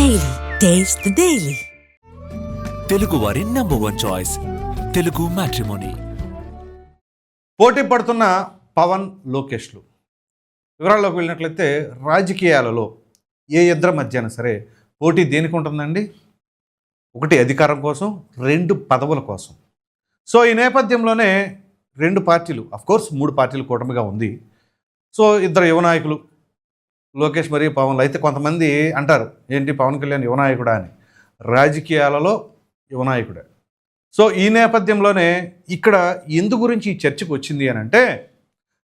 Daily taste the daily Telugu వారి number one choice Telugu matrimony పోటీ పడుతున్న పవన్ లోకేష్లు. వివరాల్లోకి వెళ్ళినట్లయితే రాజకీయాలలో ఏ ఇద్దరి మధ్యన సరే పోటీ దేనికి ఉంటుందండి? ఒకటి అధికారం కోసం రెండు పదవుల కోసం. సో ఈ నేపథ్యంలోనే రెండు పార్టీలు కోర్స్ మూడు పార్టీలు కూటమిగా ఉంది. సో ఇద్దరు యువ నాయకులు లోకేష్ మరియు పవన్లు. అయితే కొంతమంది అంటారు ఏంటి పవన్ కళ్యాణ్ యువనాయకుడా అని. రాజకీయాలలో యువనాయకుడే సో ఈ నేపథ్యంలోనే ఇక్కడ ఎందు గురించి ఈ చర్చకు వచ్చింది అని అంటే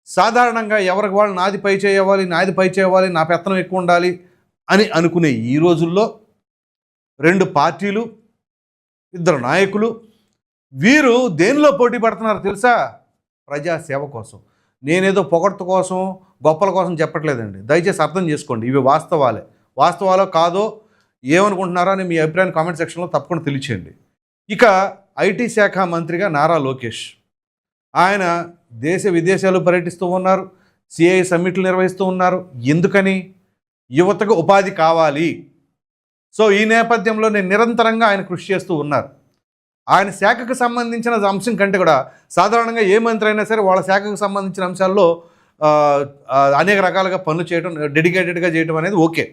సాధారణంగా ఎవరికి వాళ్ళు నాది పై చేయవాలి నాది పై చేయాలి నా పెత్తనం ఎక్కువ ఉండాలి అని అనుకునే ఈ రోజుల్లో రెండు పార్టీలు ఇద్దరు నాయకులు వీరు దేనిలో పోటీ పడుతున్నారు తెలుసా? ప్రజాసేవ కోసం. నేనేదో పొగడ్త కోసం గొప్పల కోసం చెప్పట్లేదండి. దయచేసి అర్థం చేసుకోండి. ఇవి వాస్తవాలే. వాస్తవాలో కాదో ఏమనుకుంటున్నారో అని మీ అభిప్రాయం కామెంట్ సెక్షన్లో తప్పకుండా తెలియచేయండి. ఇక ఐటీ శాఖ మంత్రిగా నారా లోకేష్. ఆయన దేశ విదేశాలు పర్యటిస్తూ ఉన్నారు. సిఐ సమ్మిట్లు నిర్వహిస్తూ ఉన్నారు. ఎందుకని? యువతకు ఉపాధి కావాలి. సో ఈ నేపథ్యంలో నేను నిరంతరంగా ఆయన కృషి చేస్తూ ఉన్నారు. ఆయన శాఖకు సంబంధించిన అంశం కంటే కూడా సాధారణంగా ఏ మంత్రి అయినా సరే వాళ్ళ శాఖకు సంబంధించిన అంశాల్లో అనేక రకాలుగా పనులు చేయడం డెడికేటెడ్గా చేయడం అనేది ఓకే.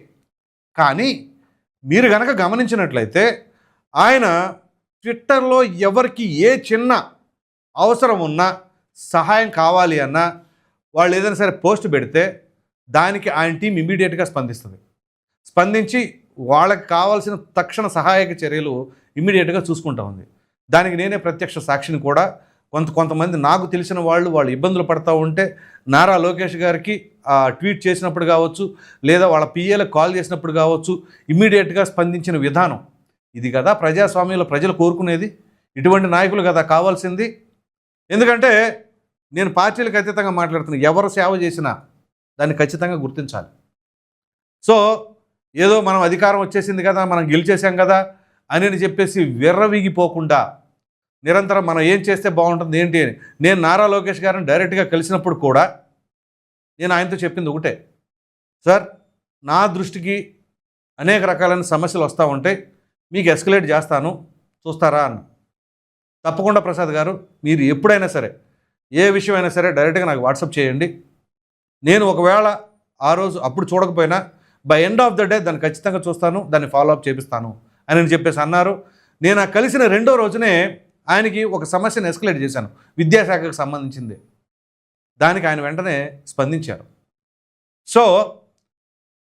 కానీ మీరు కనుక గమనించినట్లయితే ఆయన ట్విట్టర్లో ఎవరికి ఏ చిన్న అవసరం ఉన్నా సహాయం కావాలి అన్నా వాళ్ళు ఏదైనా సరే పోస్ట్ పెడితే దానికి ఆయన టీం ఇమీడియట్గా స్పందిస్తుంది. స్పందించి వాళ్ళకి కావాల్సిన తక్షణ సహాయక చర్యలు ఇమీడియట్గా చూసుకుంటా ఉంది. దానికి నేనే ప్రత్యక్ష సాక్షిని కూడా కొంత కొంతమంది నాకు తెలిసిన వాళ్ళు వాళ్ళు ఇబ్బందులు పడతా ఉంటే నారా లోకేష్ గారికి ట్వీట్ చేసినప్పుడు కావచ్చు లేదా వాళ్ళ పిఏలకు కాల్ చేసినప్పుడు కావచ్చు ఇమ్మీడియట్గా స్పందించిన విధానం. ఇది కదా ప్రజాస్వామ్యంలో ప్రజలు కోరుకునేది. ఇటువంటి నాయకులు కదా కావాల్సింది. ఎందుకంటే నేను పార్టీలకు అతీతంగా మాట్లాడుతున్నా. ఎవరు సేవ చేసినా దాన్ని ఖచ్చితంగా గుర్తించాలి. సో ఏదో మనం అధికారం వచ్చేసింది కదా మనం గెలిచేసాం కదా అని చెప్పేసి విర్రవిగిపోకుండా నిరంతరం మనం ఏం చేస్తే బాగుంటుంది ఏంటి అని. నేను నారా లోకేష్ గారిని డైరెక్ట్గా కలిసినప్పుడు కూడా నేను ఆయనతో చెప్పింది ఒకటే. సార్ నా దృష్టికి అనేక రకాలైన సమస్యలు వస్తూ ఉంటాయి మీకు ఎస్కలేట్ చేస్తాను చూస్తారా అని తప్పకుండా ప్రసాద్ గారు మీరు ఎప్పుడైనా సరే ఏ విషయమైనా సరే డైరెక్ట్గా నాకు వాట్సాప్ చేయండి. నేను ఒకవేళ ఆ రోజు అప్పుడు చూడకపోయినా by end of the day దాన్ని ఖచ్చితంగా చూస్తాను దాన్ని ఫాలో అప్ చేపిస్తాను అని చెప్పేసి అన్నారు. నేను ఆ కలిసిన రెండో రోజునే ఆయనకి ఒక సమస్యను ఎస్కలేట్ చేశాను. విద్యాశాఖకు సంబంధించింది. దానికి ఆయన వెంటనే స్పందించారు. సో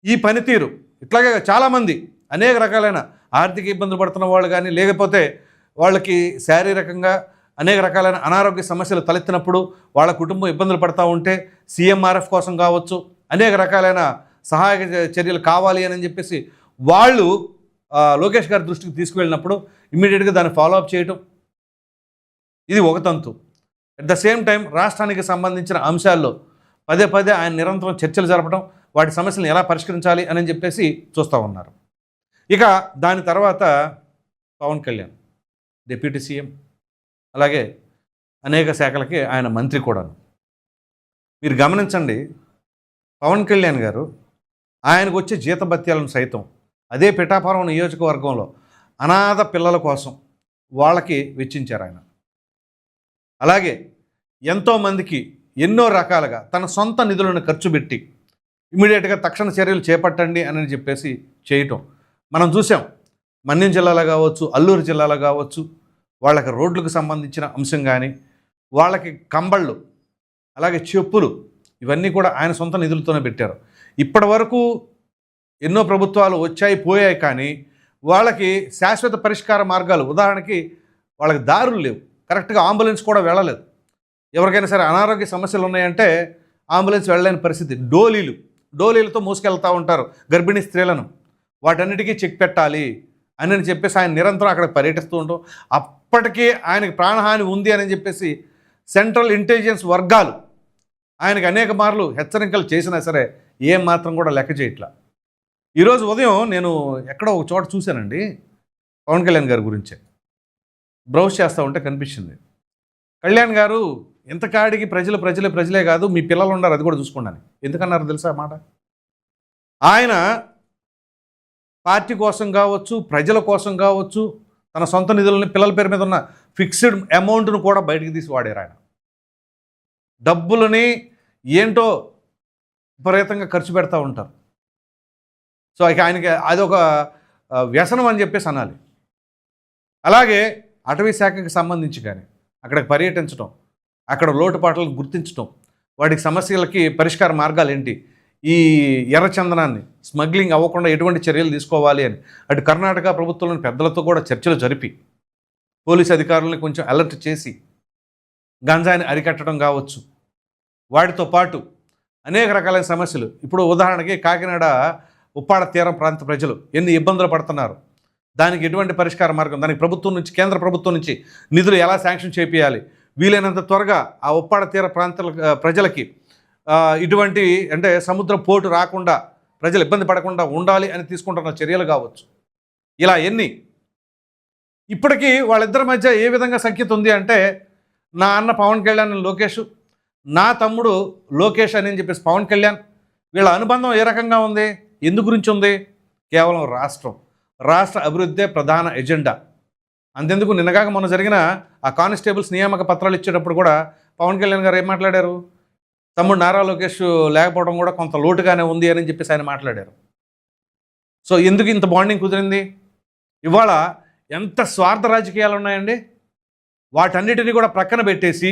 ఈ పనితీరు ఇట్లాగే చాలామంది అనేక రకాలైన ఆర్థిక ఇబ్బందులు పడుతున్న వాళ్ళు కానీ లేకపోతే వాళ్ళకి శారీరకంగా అనేక రకాలైన అనారోగ్య సమస్యలు తలెత్తినప్పుడు వాళ్ళ కుటుంబం ఇబ్బందులు పడతా ఉంటే సీఎంఆర్ఎఫ్ కోసం కావచ్చు అనేక రకాలైన సహాయక చర్యలు కావాలి అని చెప్పేసి వాళ్ళు లోకేష్ గారి దృష్టికి తీసుకువెళ్ళినప్పుడు ఇమ్మీడియట్గా దాన్ని ఫాలో అప్ చేయటం ఇది ఒక తంతు. అట్ ద సేమ్ టైం రాష్ట్రానికి సంబంధించిన అంశాల్లో పదే పదే ఆయన నిరంతరం చర్చలు జరపడం వాటి సమస్యలను ఎలా పరిష్కరించాలి అని చెప్పేసి చూస్తూ ఉన్నారు. ఇక దాని తర్వాత పవన్ కళ్యాణ్ డిప్యూటీ సీఎం అలాగే అనేక శాఖలకి ఆయన మంత్రి కూడాను. మీరు గమనించండి పవన్ కళ్యాణ్ గారు ఆయనకు వచ్చే జీతభత్యాలను సైతం అదే పిఠాపురం నియోజకవర్గంలో అనాథ పిల్లల కోసం వాళ్ళకి వెచ్చించారు ఆయన. అలాగే ఎంతోమందికి ఎన్నో రకాలుగా తన సొంత నిధులను ఖర్చు పెట్టి ఇమీడియట్గా తక్షణ చర్యలు చేపట్టండి అని చెప్పేసి చేయటం. మనం చూసాం మన్యం జిల్లాలో కావచ్చు అల్లూరు జిల్లాలో కావచ్చు వాళ్ళకి రోడ్లకు సంబంధించిన అంశం కానీ వాళ్ళకి కంబళ్ళు అలాగే చెప్పులు ఇవన్నీ కూడా ఆయన సొంత నిధులతోనే పెట్టారు. ఇప్పటి వరకు ఎన్నో ప్రభుత్వాలు వచ్చాయి పోయాయి కానీ వాళ్ళకి శాశ్వత పరిష్కార మార్గాలు ఉదాహరణకి వాళ్ళకి దారులు లేవు. కరెక్ట్గా అంబులెన్స్ కూడా వెళ్ళలేదు. ఎవరికైనా సరే అనారోగ్య సమస్యలు ఉన్నాయంటే అంబులెన్స్ వెళ్ళలేని పరిస్థితి. డోలీలు డోలీలతో మోసుకెళ్తూ ఉంటారు గర్భిణీ స్త్రీలను. వాటన్నిటికీ చెక్ పెట్టాలి అని చెప్పేసి ఆయన నిరంతరం అక్కడ పర్యటిస్తూ ఉంటాం అప్పటికే ఆయనకి ప్రాణహాని ఉంది అని చెప్పేసి సెంట్రల్ ఇంటెలిజెన్స్ వర్గాలు ఆయనకి అనేక మార్లు హెచ్చరికలు చేసినా సరే ఏం మాత్రం కూడా లెక్క చేయట్లా. ఈరోజు ఉదయం నేను ఎక్కడో ఒక చోట చూశానండి పవన్ కళ్యాణ్ గారి గురించే. బ్రౌజ్ చేస్తూ ఉంటే కనిపించింది. కళ్యాణ్ గారు ఇంతకాడికి ప్రజలు ప్రజలే ప్రజలే కాదు మీ పిల్లలు ఉన్నారు అది కూడా చూసుకోండి ఎందుకన్నారు తెలుసా మాట? ఆయన పార్టీ కోసం కావచ్చు ప్రజల కోసం కావచ్చు తన సొంత నిధులని పిల్లల పేరు మీద ఉన్న ఫిక్స్డ్ అమౌంట్ను కూడా బయటికి తీసి వాడారు ఆయన. డబ్బులని ఏంటో విపరీతంగా ఖర్చు పెడతా ఉంటారు. సో ఇక ఆయనకి అదొక వ్యసనం అని చెప్పేసి అనాలి. అలాగే అటవీ శాఖకి సంబంధించి కానీ అక్కడికి పర్యటించడం అక్కడ లోటుపాట్లను గుర్తించడం వాటికి సమస్యలకి పరిష్కార మార్గాలు ఏంటి ఈ ఎర్రచందనాన్ని స్మగ్లింగ్ అవ్వకుండా ఎటువంటి చర్యలు తీసుకోవాలి అని అటు కర్ణాటక ప్రభుత్వంలోని పెద్దలతో కూడా చర్చలు జరిపి పోలీస్ అధికారులను కొంచెం అలర్ట్ చేసి గంజాయిని అరికట్టడం కావచ్చు. వాటితో పాటు అనేక రకాలైన సమస్యలు. ఇప్పుడు ఉదాహరణకి కాకినాడ ఉప్పాడ తీరం ప్రాంత ప్రజలు ఎన్ని ఇబ్బందులు పడుతున్నారు. దానికి ఎటువంటి పరిష్కార మార్గం? దానికి ప్రభుత్వం నుంచి కేంద్ర ప్రభుత్వం నుంచి నిధులు ఎలా శాంక్షన్ చేపియాలి? వీలైనంత త్వరగా ఆ ఉప్పాడ తీర ప్రాంతాల ప్రజలకి ఇటువంటి అంటే సముద్ర పోటు రాకుండా ప్రజలు ఇబ్బంది పడకుండా ఉండాలి అని తీసుకుంటున్న చర్యలు కావచ్చు. ఇలా ఎన్ని? ఇప్పటికీ వాళ్ళిద్దరి మధ్య ఏ విధంగా సంఖ్యత ఉంది అంటే నా అన్న పవన్ కళ్యాణ్ లోకేష్ నా తమ్ముడు లోకేష్ అని చెప్పేసి పవన్ కళ్యాణ్ వీళ్ళ అనుబంధం ఏ రకంగా ఉంది? ఎందు గురించి ఉంది? కేవలం రాష్ట్రం. రాష్ట్ర అభివృద్ధే ప్రధాన ఎజెండా. అంతెందుకు నిన్నగాక మొన్న జరిగిన ఆ కానిస్టేబుల్స్ నియామక పత్రాలు ఇచ్చేటప్పుడు కూడా పవన్ కళ్యాణ్ గారు ఏం మాట్లాడారు? తమ్ముడు నారా లోకేష్ లేకపోవడం కూడా కొంత లోటుగానే ఉంది అని చెప్పేసి ఆయన మాట్లాడారు. సో ఎందుకు ఇంత బాండింగ్ కుదిరింది? ఇవాళ ఎంత స్వార్థ రాజకీయాలు ఉన్నాయండి? వాటన్నిటిని కూడా ప్రక్కన పెట్టేసి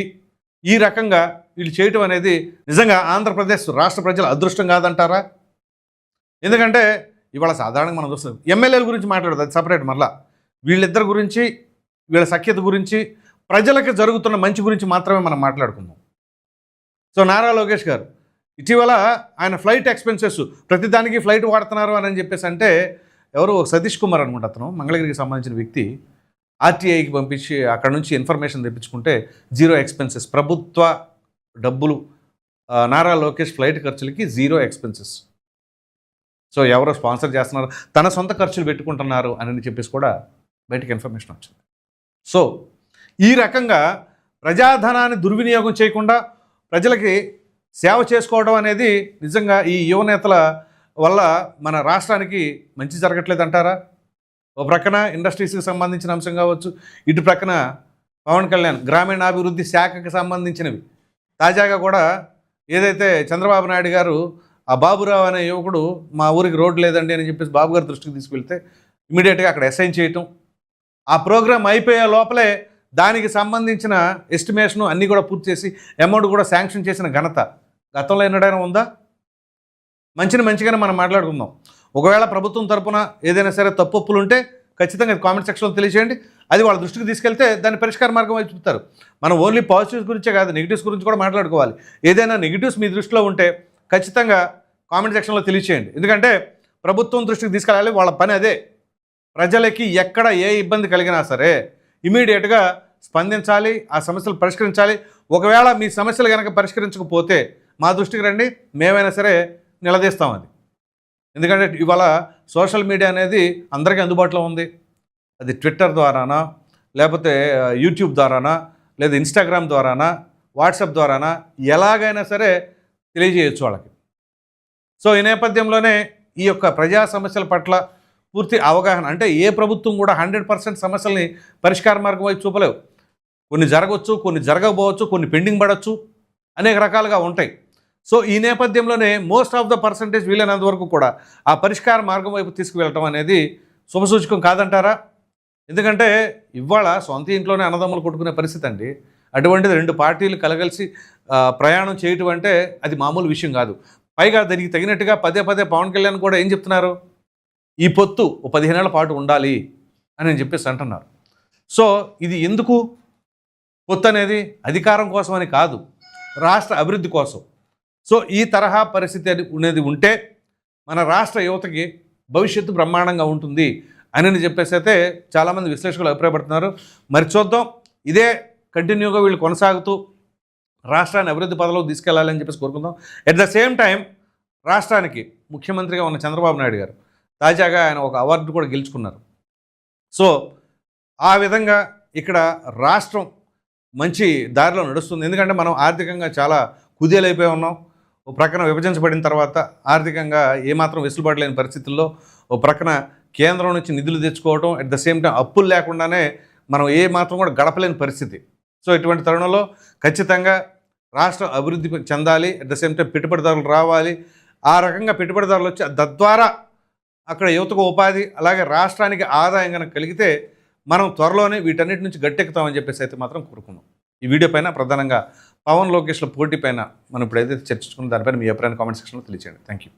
ఈ రకంగా వీళ్ళు చేయటం అనేది నిజంగా ఆంధ్రప్రదేశ్ రాష్ట్ర ప్రజల అదృష్టం కాదంటారా? ఎందుకంటే ఇవాళ సాధారణంగా మనం చూస్తాం ఎమ్మెల్యేల గురించి మాట్లాడదు అది సపరేట్ మరలా. వీళ్ళిద్దరి గురించి వీళ్ళ సఖ్యత గురించి ప్రజలకు జరుగుతున్న మంచి గురించి మాత్రమే మనం మాట్లాడుకుందాం. సో నారా లోకేష్ గారు ఇటీవల ఆయన ఫ్లైట్ ఎక్స్పెన్సెస్ ప్రతిదానికి ఫ్లైట్ వాడుతున్నారు అని చెప్పేసి అంటే ఎవరు సతీష్ కుమార్ అనుకుంటా అతను మంగళగిరికి సంబంధించిన వ్యక్తి ఆర్టీఐకి పంపించి అక్కడ నుంచి ఇన్ఫర్మేషన్ తెప్పించుకుంటే జీరో ఎక్స్పెన్సెస్ ప్రభుత్వ డబ్బులు నారా లోకేష్ ఫ్లైట్ ఖర్చులకి జీరో ఎక్స్పెన్సెస్. సో ఎవరో స్పాన్సర్ చేస్తున్నారు తన సొంత ఖర్చులు పెట్టుకుంటున్నారు అని చెప్పేసి కూడా బయటకు ఇన్ఫర్మేషన్ వచ్చింది. సో ఈ రకంగా ప్రజాధనాన్ని దుర్వినియోగం చేయకుండా ప్రజలకి సేవ చేసుకోవడం అనేది నిజంగా ఈ యువనేతల వల్ల మన రాష్ట్రానికి మంచి జరగట్లేదు అంటారా? ఓ ప్రక్కన ఇండస్ట్రీస్కి సంబంధించిన అంశం కావచ్చు ఇటు ప్రక్కన పవన్ కళ్యాణ్ గ్రామీణాభివృద్ధి శాఖకి సంబంధించినవి. తాజాగా కూడా ఏదైతే చంద్రబాబు నాయుడు గారు ఆ బాబురావు అనే యువకుడు మా ఊరికి రోడ్డు లేదండి అని చెప్పేసి బాబు గారి దృష్టికి తీసుకెళ్తే ఇమీడియట్గా అక్కడ అసైన్ చేయటం. ఆ ప్రోగ్రామ్ అయిపోయే లోపలే దానికి సంబంధించిన ఎస్టిమేషను అన్నీ కూడా పూర్తి చేసి అమౌంట్ కూడా శాంక్షన్ చేసిన ఘనత. గతంలో ఎన్నడైనా ఉందా? మంచిని మంచిగానే మనం మాట్లాడుకుందాం. ఒకవేళ ప్రభుత్వం తరపున ఏదైనా సరే తప్పులు ఉంటే ఖచ్చితంగా కామెంట్ సెక్షన్లో తెలియజేయండి. అది వాళ్ళ దృష్టికి తీసుకెళ్తే దాని పరిష్కార మార్గం వైపు చూపుతారు. మనం ఓన్లీ పాజిటివ్స్ గురించే కాదు నెగిటివ్స్ గురించి కూడా మాట్లాడుకోవాలి. ఏదైనా నెగిటివ్స్ మీ దృష్టిలో ఉంటే ఖచ్చితంగా కామెంట్ సెక్షన్లో తెలియచేయండి. ఎందుకంటే ప్రభుత్వం దృష్టికి తీసుకెళ్ళాలి వాళ్ళ పని అదే. ప్రజలకి ఎక్కడ ఏ ఇబ్బంది కలిగినా సరే ఇమీడియట్గా స్పందించాలి ఆ సమస్యలు పరిష్కరించాలి. ఒకవేళ మీ సమస్యలు కనుక పరిష్కరించకపోతే మా దృష్టికి రండి మేమైనా సరే నిలదీస్తాం అది. ఎందుకంటే ఇవాళ సోషల్ మీడియా అనేది అందరికీ అందుబాటులో ఉంది. అది ట్విట్టర్ ద్వారానా లేకపోతే యూట్యూబ్ ద్వారానా లేదా ఇన్స్టాగ్రామ్ ద్వారానా వాట్సాప్ ద్వారానా ఎలాగైనా సరే తెలియజేయచ్చు వాళ్ళకి. సో ఈ నేపథ్యంలోనే ఈ యొక్క ప్రజా సమస్యల పట్ల పూర్తి అవగాహన అంటే ఏ ప్రభుత్వం కూడా హండ్రెడ్ పర్సెంట్ సమస్యల్ని పరిష్కార మార్గం వైపు చూపలేవు. కొన్ని జరగవచ్చు కొన్ని జరగకపోవచ్చు కొన్ని పెండింగ్ పడవచ్చు అనేక రకాలుగా ఉంటాయి. సో ఈ నేపథ్యంలోనే మోస్ట్ ఆఫ్ ద పర్సంటేజ్ వీలైనంత వరకు కూడా ఆ పరిష్కార మార్గం వైపు తీసుకువెళ్ళటం అనేది శుభసూచకం కాదంటారా? ఎందుకంటే ఇవాళ సొంత ఇంట్లోనే అన్నదమ్ములు కొట్టుకునే పరిస్థితి అండి. అటువంటిది రెండు పార్టీలు కలగలిసి ప్రయాణం చేయటం అంటే అది మామూలు విషయం కాదు. పైగా దానికి తగినట్టుగా పదే పదే పవన్ కళ్యాణ్ కూడా ఏం చెప్తున్నారు? ఈ పొత్తు ఓ పదిహేనేళ్ళ పాటు ఉండాలి అని చెప్పేసి అంటున్నారు. సో ఇది ఎందుకు? పొత్తు అనేది అధికారం కోసం అని కాదు రాష్ట్ర అభివృద్ధి కోసం. సో ఈ తరహా పరిస్థితి అనేది ఉంటే మన రాష్ట్ర యువతకి భవిష్యత్తు బ్రహ్మాండంగా ఉంటుంది అని చెప్పేసి అయితే చాలామంది విశ్లేషకులు అభిప్రాయపడుతున్నారు. మరి చూద్దాం. ఇదే కంటిన్యూగా వీళ్ళు కొనసాగుతూ రాష్ట్రాన్ని అభివృద్ధి పదవిలో తీసుకెళ్ళాలని చెప్పేసి కోరుకుందాం. ఎట్ ద సేమ్ టైం రాష్ట్రానికి ముఖ్యమంత్రిగా ఉన్న చంద్రబాబు నాయుడు గారు తాజాగా ఆయన ఒక అవార్డు కూడా గెలుచుకున్నారు. సో ఆ విధంగా ఇక్కడ రాష్ట్రం మంచి దారిలో నడుస్తుంది. ఎందుకంటే మనం ఆర్థికంగా చాలా కుదేలైపోయి ఉన్నాం. ఓ ప్రక్కన విభజించబడిన తర్వాత ఆర్థికంగా ఏమాత్రం వెసులుబాటు లేని పరిస్థితుల్లో ఓ ప్రక్కన కేంద్రం నుంచి నిధులు తెచ్చుకోవడం అట్ ద సేమ్ టైం అప్పులు లేకుండానే మనం ఏ మాత్రం కూడా గడపలేని పరిస్థితి. సో ఇటువంటి తరుణంలో ఖచ్చితంగా రాష్ట్రం అభివృద్ధి చెందాలి అట్ ద సేమ్ టైం పెట్టుబడిదారులు రావాలి. ఆ రకంగా పెట్టుబడిదారులు వచ్చి తద్వారా అక్కడ యువతకు ఉపాధి అలాగే రాష్ట్రానికి ఆదాయం కనుక కలిగితే మనం త్వరలోనే వీటన్నిటి నుంచి గట్టెక్కుతామని చెప్పేసి అయితే మాత్రం కోరుకున్నాం ఈ వీడియో పైన ప్రధానంగా పవన్ లోకేష్ల పోటీ పైన మనం ఇప్పుడు ఏదైతే చర్చించుకున్న దానిపైన మీ అభిప్రాయం కామెంట్ సెక్షన్లో తెలియచేయండి. Thank you